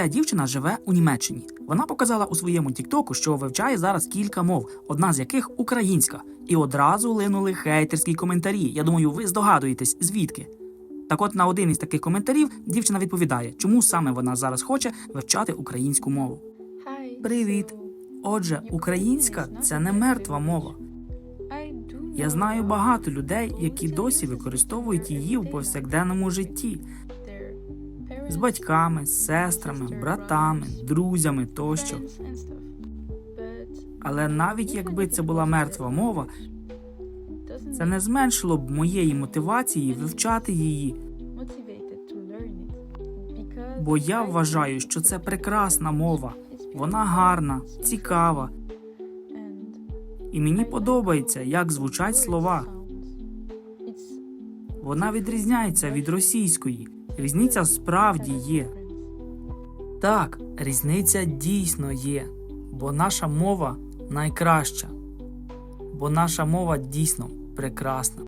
Ця дівчина живе у Німеччині. Вона показала у своєму Тіктоку, що вивчає зараз кілька мов, одна з яких українська. І одразу линули хейтерські коментарі. Я думаю, ви здогадуєтесь, звідки. Так от на один із таких коментарів дівчина відповідає, чому саме вона зараз хоче вивчати українську мову. Привіт. Отже, українська це не мертва мова. Я знаю багато людей, які досі використовують її в повсякденному житті з батьками, з сестрами, братами, друзями тощо. Але навіть якби це була мертва мова, це не зменшило б моєї мотивації вивчати її, бо я вважаю, що це прекрасна мова. Вона гарна, цікава, і мені подобається, як звучать слова. Вона відрізняється від російської. Різниця справді є. Так, різниця дійсно є, бо наша мова найкраща, бо наша мова дійсно прекрасна.